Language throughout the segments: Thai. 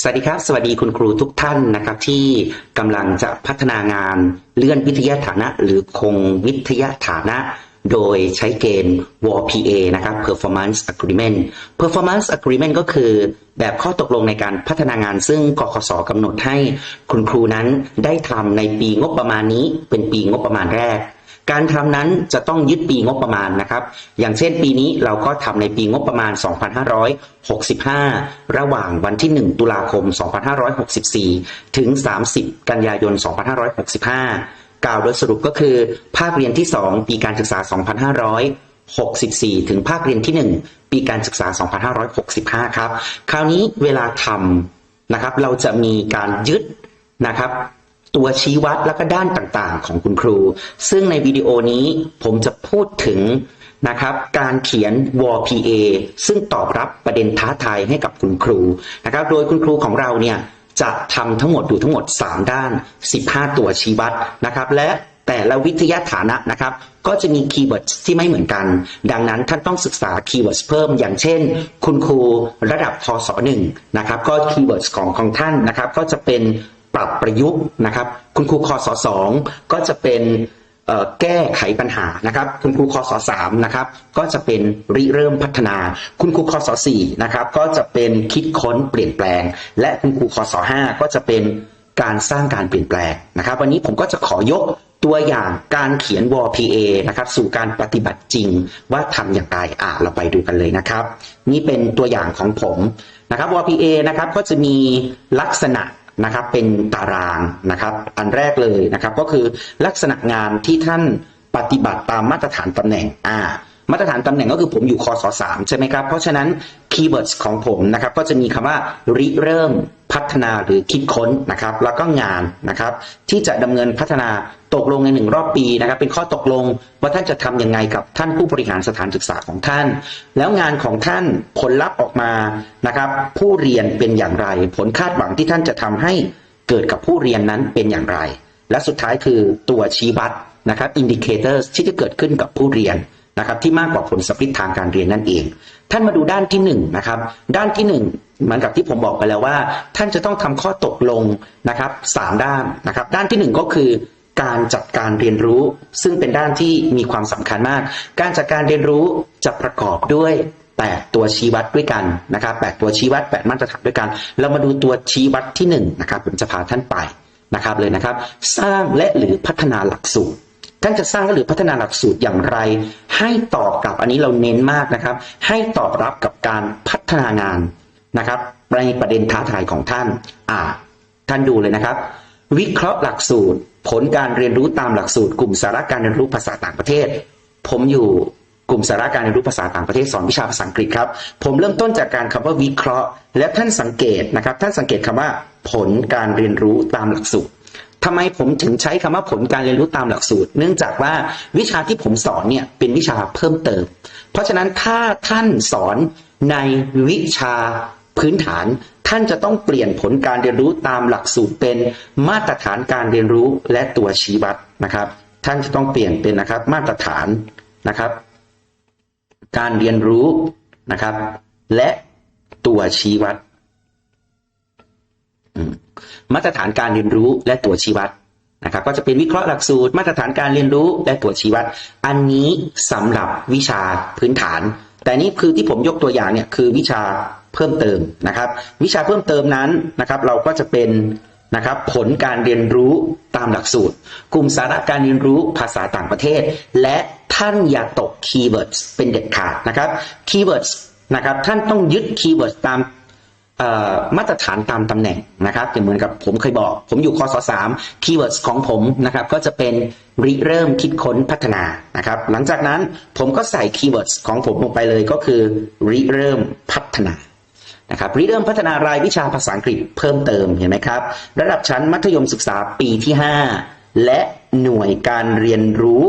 สวัสดีครับ สวัสดีคุณครูทุกท่านนะครับ ที่กำลังจะพัฒนางานเลื่อนวิทยาฐานะ หรือคงวิทยาฐานะ โดยใช้เกณฑ์ WPA นะครับ Performance Agreement Performance Agreement ก็คือแบบข้อตกลงในการพัฒนางาน ซึ่งกขสกำหนดให้คุณครูนั้นได้ทำในปีงบประมาณนี้เป็นปีงบประมาณแรก การทำนั้นจะต้องยึดปีงบประมาณนะครับ อย่างเช่นปีนี้เราก็ทำในปีงบประมาณ 2565 ระหว่างวันที่ 1 ตุลาคม 2564 ถึง 30 กันยายน 2565 กล่าวโดยสรุปก็คือ ภาคเรียนที่ 2 ปีการศึกษา 2564 ถึงภาคเรียนที่ 1 ปีการศึกษา 2565 ครับ คราวนี้เวลาทำนะครับ เราจะมีการยึดนะครับ ตัวชี้วัดและก็ด้านต่างๆ ของคุณครู ซึ่งในวิดีโอนี้ผมจะพูดถึงนะครับการเขียน WPA ซึ่งตอบรับประเด็นท้าทายให้กับคุณครูนะครับ โดยคุณครูของเราเนี่ยจะทำทั้งหมดอยู่ทั้งหมด 3 ด้าน 15 ตัวชี้วัดนะครับ และแต่ละวิทยาฐานะนะครับ ก็จะมีคีย์เวิร์ดที่ไม่เหมือนกัน ดังนั้นท่านต้องศึกษาคีย์เวิร์ดเพิ่ม อย่างเช่น คุณครูระดับทศหนึ่งนะครับ ก็คีย์เวิร์ดของของท่านนะครับ ก็จะเป็น ปรับประยุกต์นะครับ คุณครูคศสองก็จะเป็นแก้ไขปัญหานะครับ คุณครูคศสามนะครับ ก็จะเป็นริเริ่มพัฒนา คุณครูคศสี่นะครับ ก็จะเป็นคิดค้นเปลี่ยนแปลง และคุณครูคศห้าก็จะเป็นการสร้างการเปลี่ยนแปลงนะครับ วันนี้ผมก็จะขอยกตัวอย่างการเขียน WPA นะครับ สู่การปฏิบัติจริงว่าทำอย่างไรอะเราไปดูกันเลยนะครับ นี่เป็นตัวอย่างของผมนะครับ WPA นะครับก็จะมีลักษณะ นะครับเป็นตารางนะครับ อันแรกเลยนะครับก็คือลักษณะงานที่ท่านปฏิบัติตามมาตรฐานตำแหน่งอ่ามาตรฐานตำแหน่งก็คือผมอยู่คอสสามใช่ไหมครับ เพราะฉะนั้นคีย์เวิร์ดของผมนะครับ ก็จะมีคำว่าริเริ่ม พัฒนาหรือคิดค้นนะครับ แล้วก็งานนะครับ ที่จะดำเนินพัฒนาตกลงในหนึ่งรอบปีนะครับ เป็นข้อตกลงว่าท่านจะทำยังไงกับท่านผู้บริหารสถานศึกษาของท่าน แล้วงานของท่านผลลัพธ์ออกมานะครับ ผู้เรียนเป็นอย่างไร ผลคาดหวังที่ท่านจะทำให้เกิดกับผู้เรียนนั้นเป็นอย่างไร และสุดท้ายคือตัวชี้วัดนะครับ indicators ที่จะเกิดขึ้นกับผู้เรียนนะครับที่มากกว่าผลสำลิดทางการเรียนนั่นเอง ท่านมาดูด้านที่หนึ่งนะครับด้านที่หนึ่ง เหมือนกับที่ผมบอกไปแล้วว่า ท่านจะต้องทำข้อตกลงนะครับสามด้านนะครับ ด้านที่หนึ่งก็คือการจัดการเรียนรู้ ซึ่งเป็นด้านที่มีความสำคัญมาก การจัดการเรียนรู้จะประกอบด้วย 8 ตัวชี้วัดด้วยกันนะครับ8ตัวชี้วัด 8 มาตรฐานด้วยกัน เรามาดูตัวชี้วัดที่1นะครับผมจะพาท่านไปนะครับเลยนะครับ สร้างและหรือพัฒนาหลักสูตรท่านจะสร้างหรือพัฒนาหลักสูตรอย่างไร ให้ตอบกับอันนี้เราเน้นมากนะครับ ให้ตอบรับกับการพัฒนางาน นะครับในประเด็นท้าทายของท่านอ่าท่านดูเลยนะครับ วิเคราะห์หลักสูตร ผลการเรียนรู้ตามหลักสูตร กลุ่มสาระการเรียนรู้ภาษาต่างประเทศ ผมอยู่กลุ่มสาระการเรียนรู้ภาษาต่างประเทศสอนวิชาภาษาอังกฤษครับ ผมเริ่มต้นจากการคำว่าวิเคราะห์ และท่านสังเกตนะครับ ท่านสังเกตคำว่า ผลการเรียนรู้ตามหลักสูตรทำไมผมถึงใช้คำว่าผลการเรียนรู้ตามหลักสูตร เนื่องจากว่าวิชาที่ผมสอนเนี่ยเป็นวิชาเพิ่มเติม เพราะฉะนั้นถ้าท่านสอนในวิชา พื้นฐาน ท่านจะต้องเปลี่ยนผลการเรียนรู้ตามหลักสูตรเป็นมาตรฐานการเรียนรู้และตัวชี้วัดนะครับ ท่านจะต้องเปลี่ยนเป็นนะครับมาตรฐานนะครับ การเรียนรู้นะครับ และตัวชี้วัดมาตรฐานการเรียนรู้และตัวชี้วัดนะครับก็จะเป็นวิเคราะห์หลักสูตร มาตรฐานการเรียนรู้และตัวชี้วัด อันนี้สำหรับวิชาพื้นฐาน แต่นี่คือที่ผมยกตัวอย่างเนี่ยคือวิชา เพิ่มเติมนะครับ วิชาเพิ่มเติมนั้นนะครับเราก็จะเป็นนะครับผลการเรียนรู้ตามหลักสูตร กลุ่มสาระการเรียนรู้ภาษาต่างประเทศ และท่านอย่าตกคีย์เวิร์ดเป็นเด็ดขาดนะครับคีย์เวิร์ดนะครับท่านต้องยึดคีย์เวิร์ดตามมาตรฐานตามตำแหน่งนะครับอย่างเหมือนกับผมเคยบอก ผมอยู่คศสามคีย์เวิร์ดของผมนะครับก็จะเป็นริเริ่มคิดค้นพัฒนานะครับหลังจากนั้นผมก็ใส่คีย์เวิร์ดของผมลงไปเลยก็คือริเริ่มพัฒนา นะครับริเริ่มพัฒนารายวิชาภาษาอังกฤษเพิ่มเติมเห็นไหมครับ ระดับชั้นมัธยมศึกษาปีที่ 5 และหน่วยการเรียนรู้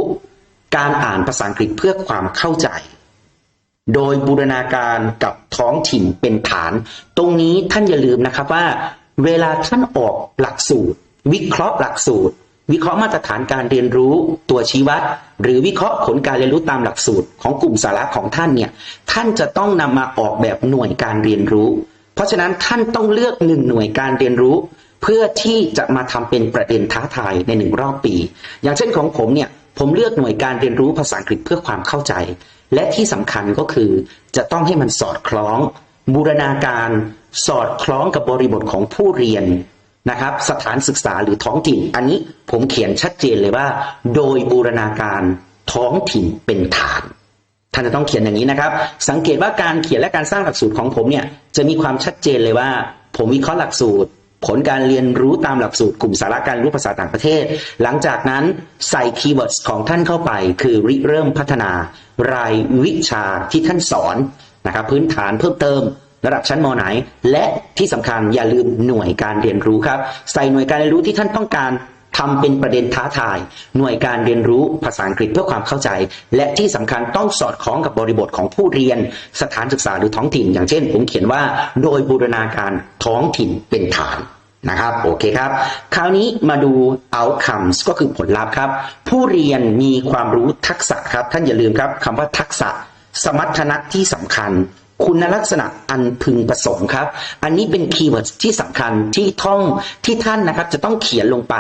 การอ่านภาษาอังกฤษเพื่อความเข้าใจ โดยบูรณาการกับท้องถิ่นเป็นฐาน ตรงนี้ท่านอย่าลืมนะครับว่า เวลาท่านออกหลักสูตร วิเคราะห์หลักสูตร วิเคราะห์มาตรฐานการเรียนรู้ตัวชี้วัด หรือวิเคราะห์ผลการเรียนรู้ตามหลักสูตรของกลุ่มสาระของท่านเนี่ยท่านจะต้องนำมาออกแบบหน่วยการเรียนรู้ เพราะฉะนั้นท่านต้องเลือกหนึ่งหน่วยการเรียนรู้ เพื่อที่จะมาทำเป็นประเด็นท้าทายในหนึ่งรอบปี อย่างเช่นของผมเนี่ยผมเลือกหน่วยการเรียนรู้ภาษาอังกฤษเพื่อความเข้าใจ และที่สำคัญก็คือจะต้องให้มันสอดคล้อง บูรณาการสอดคล้องกับบริบทของผู้เรียน นะครับสถานศึกษาหรือท้องถิ่น อันนี้ผมเขียนชัดเจนเลยว่า โดยบูรณาการท้องถิ่นเป็นฐานท่านจะต้องเขียนอย่างนี้นะครับ สังเกตว่าการเขียนและการสร้างหลักสูตรของผมเนี่ยจะมีความชัดเจนเลยว่า ผมวิเคราะห์หลักสูตร ผลการเรียนรู้ตามหลักสูตรกลุ่มสาระการรู้ภาษาต่างประเทศ หลังจากนั้นใส่คีย์เวิร์ดของท่านเข้าไป คือริเริ่มพัฒนา รายวิชาที่ท่านสอนนะครับพื้นฐานเพิ่มเติม ระดับชั้นมไหน และที่สำคัญอย่าลืมหน่วยการเรียนรู้ครับ ใส่หน่วยการเรียนรู้ที่ท่านต้องการทำเป็นประเด็นท้าทาย หน่วยการเรียนรู้ภาษาอังกฤษเพื่อความเข้าใจ และที่สำคัญต้องสอดคล้องกับบริบทของผู้เรียน สถานศึกษาหรือท้องถิ่น อย่างเช่น ผมเขียนว่า โดยบูรณาการท้องถิ่นเป็นฐานนะครับโอเคครับ คราวนี้มาดู outcomes ก็คือผลลัพธ์ครับ ผู้เรียนมีความรู้ทักษะครับ ท่านอย่าลืมครับคำว่าทักษะ สมรรถนะที่สำคัญ คุณลักษณะอันพึงประสงค์ครับ อันนี้เป็นคีย์เวิร์ดที่สำคัญที่ท่องที่ท่านนะครับ จะต้องเขียนลงไป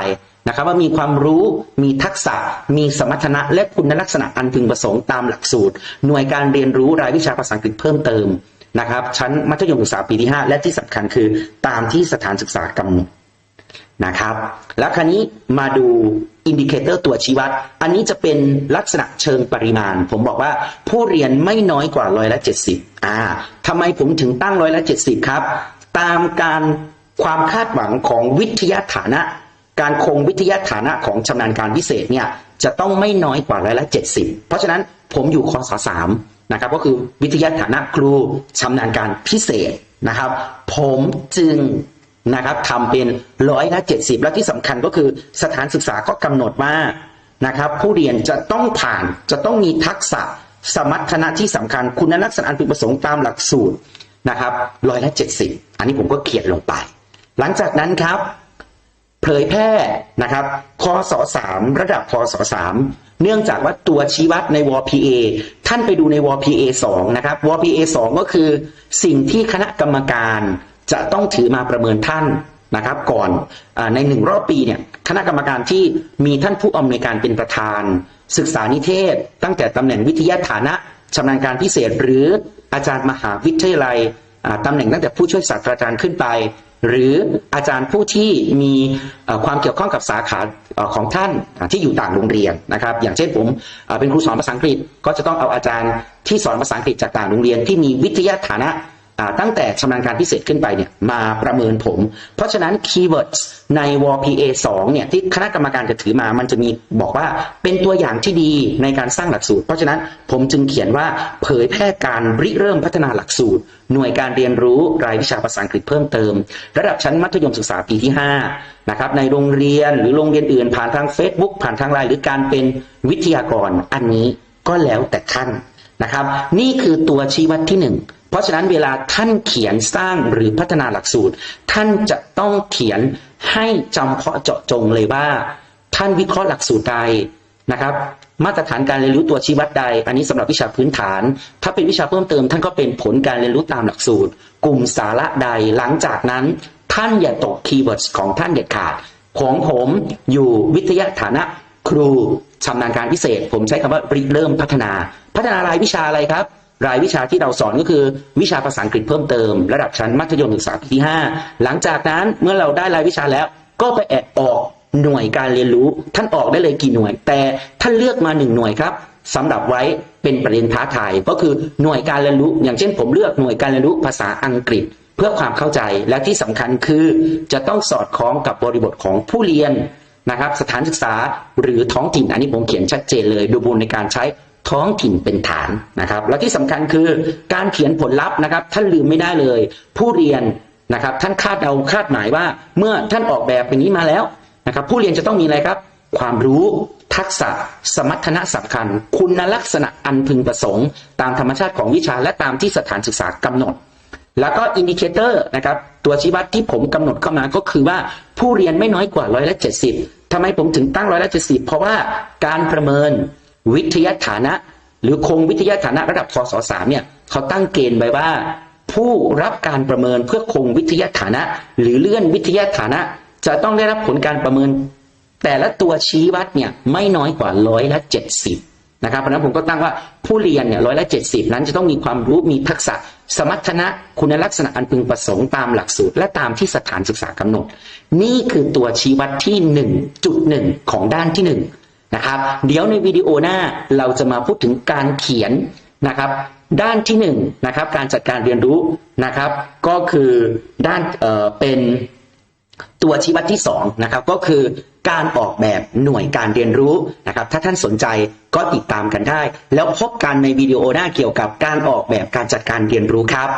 นะครับ ว่ามีความรู้มีทักษะ มีสมรรถนะ และคุณลักษณะอันพึงประสงค์ตามหลักสูตร หน่วยการเรียนรู้รายวิชาภาษาอังกฤษเพิ่มเติมนะครับ ชั้นมัธยมศึกษาปีที่ 5 และที่สำคัญคือตามที่สถานศึกษากำหนดนะครับ แล้วคราวนี้มาดู อินดิเคเตอร์ตัวชี้วัด อันนี้จะเป็นลักษณะเชิงปริมาณ ผมบอกว่าผู้เรียนไม่น้อยกว่าร้อยละเจ็ดสิบอ่าทำไมผมถึงตั้งร้อยละเจ็ดสิบครับ ตามการความคาดหวังของวิทยาฐานะ การคงวิทยาฐานะของชำนาญการพิเศษเนี่ยจะต้องไม่น้อยกว่าร้อยละเจ็ดสิบเพราะฉะนั้นผมอยู่คศสามนะครับก็คือวิทยาฐานะครูชำนาญการพิเศษนะครับ ผมจึง นะครับทำเป็นร้อยละเจ็ดสิบแล้วที่สำคัญก็คือสถานศึกษาก็กำหนดว่านะครับผู้เรียนจะต้องผ่านจะต้องมีทักษะสมรรถนะที่สำคัญคุณลักษณะอันพึงประสงค์ตามหลักสูตรนะครับร้อยละเจ็ดสิบอันนี้ผมก็เขียนลงไป หลังจากนั้นครับ เผยแพร่นะครับคศ3ระดับคศ3เนื่องจากว่าตัวชี้วัดในว PA ท่านไปดูในว PA 2 นะครับว PA 2 ก็คือสิ่งที่คณะกรรมการ จะต้องถือมาประเมินท่านนะครับ ก่อนอในหนึ่งรอบปีเนี่ยคณะกรรมการที่มีท่านผู้อำนวยการเป็นประธาน ศึกษานิเทศ ตั้งแต่ตำแหน่งวิทยาฐานะชำนาญการพิเศษ หรืออาจารย์มหาวิทยาลัยตำแหน่งตั้งแต่ผู้ช่วยศาสตราจารย์ขึ้นไป หรืออาจารย์ผู้ที่มีความเกี่ยวข้องกับสาขาของท่านที่อยู่ต่างโรงเรียนนะครับ อย่างเช่นผมเป็นครูสอนภาษาอังกฤษก็จะต้องเอาอาจารย์ที่สอนภาษาอังกฤษจากต่างโรงเรียน ที่มีวิทยาฐานะ ตั้งแต่ชำนาญการพิเศษขึ้นไปเนี่ยมาประเมินผม เพราะฉะนั้นคีย์เวิร์ดใน w PA 2เนี่ยที่คณะกรรมการจะถือมามันจะมีบอกว่าเป็นตัวอย่างที่ดีในการสร้างหลักสูตร เพราะฉะนั้นผมจึงเขียนว่าเผยแพร่การริเริ่มพัฒนาหลักสูตร หน่วยการเรียนรู้รายวิชาภาษาอังกฤษเพิ่มเติม ระดับชั้นมัธยมศึกษาปีที่5นะครับในโรงเรียนหรือโรงเรียนอื่น ผ่านทาง Facebook ผ่านทางไลน์หรือการเป็นวิทยากรอันนี้ก็แล้วแต่ท่านนะครับ นี่คือตัวชี้วัดที่หนึ่ง เพราะฉะนั้นเวลาท่านเขียนสร้างหรือพัฒนาหลักสูตร ท่านจะต้องเขียนให้จำเพาะเจาะจงเลยว่า ท่านวิเคราะห์หลักสูตรใดนะครับ มาตรฐานการเรียนรู้ตัวชี้วัดใด อันนี้สำหรับวิชาพื้นฐาน ถ้าเป็นวิชาเพิ่มเติม ท่านก็เป็นผลการเรียนรู้ตามหลักสูตร กลุ่มสาระใดหลังจากนั้น ท่านอย่าตกคีย์เวิร์ดของท่านเด็ดขาด ของผมอยู่วิทยาฐานะครูชำนาญการพิเศษ ผมใช้คำว่าริเริ่มพัฒนา พัฒนารายวิชาอะไรครับ รายวิชาที่เราสอนก็คือ วิชาภาษาอังกฤษเพิ่มเติม ระดับชั้นมัธยมศึกษาปีที่ 5 หลังจากนั้นเมื่อเราได้รายวิชาแล้ว ก็ไปแอบออกหน่วยการเรียนรู้ ท่านออกได้เลยกี่หน่วย แต่ท่านเลือกมาหนึ่งหน่วยครับสำหรับไว้เป็นประเด็นท้าทายก็คือหน่วยการเรียนรู้ อย่างเช่น ผมเลือกหน่วยการเรียนรู้ภาษาอังกฤษ เพื่อความเข้าใจและที่สำคัญคือ จะต้องสอดคล้องกับบริบทของผู้เรียนนะครับ สถานศึกษาหรือท้องถิ่นอันนี้ผมเขียนชัดเจนเลยดูบุญในการใช้ ท้องถิ่นเป็นฐานนะครับ และที่สำคัญคือการเขียนผลลัพธ์นะครับ ท่านลืมไม่ได้เลย ผู้เรียนนะครับ ท่านคาดเอาคาดหมายว่า เมื่อท่านออกแบบอย่างนี้มาแล้วนะครับ ผู้เรียนจะต้องมีอะไรครับ ความรู้ทักษะสมรรถนะสำคัญ คุณลักษณะอันพึงประสงค์ ตามธรรมชาติของวิชาและตามที่สถานศึกษากำหนด แล้วก็อินดิเคเตอร์นะครับตัวชี้วัดที่ผมกำหนดเข้ามาก็คือว่าผู้เรียนไม่น้อยกว่าร้อยละเจ็ดสิบทำไมผมถึงตั้งร้อยละเจ็ดสิบเพราะว่าการประเมิน วิทยาฐานะ หรือคงวิทยาฐานะระดับคศสามเนี่ยเขาตั้งเกณฑ์ไว้ว่า ผู้รับการประเมินเพื่อคงวิทยาฐานะ หรือเลื่อนวิทยาฐานะ จะต้องได้รับผลการประเมิน แต่ละตัวชี้วัดเนี่ยไม่น้อยกว่าร้อยละเจ็ดสิบนะครับเพราะฉะนั้นผมก็ตั้งว่าผู้เรียนเนี่ยร้อยละเจ็ดสิบนั้นจะต้องมีความรู้มีทักษะ สมรรถนะคุณลักษณะอันพึงประสงค์ตามหลักสูตร และตามที่สถานศึกษากำหนด นี่คือตัวชี้วัดที่หนึ่งจุดหนึ่งของด้านที่หนึ่ง นะครับ เดี๋ยวในวิดีโอหน้าเราจะมาพูดถึงการเขียนนะครับด้านที่หนึ่งนะครับการจัดการเรียนรู้นะครับ ก็คือด้านเเป็นตัวชี้วัดที่2นะครับก็คือการออกแบบหน่วยการเรียนรู้นะครับ ถ้าท่านสนใจก็ติดตามกันได้ แล้วพบกันในวิดีโอหน้าเกี่ยวกับการออกแบบการจัดการเรียนรู้ครับ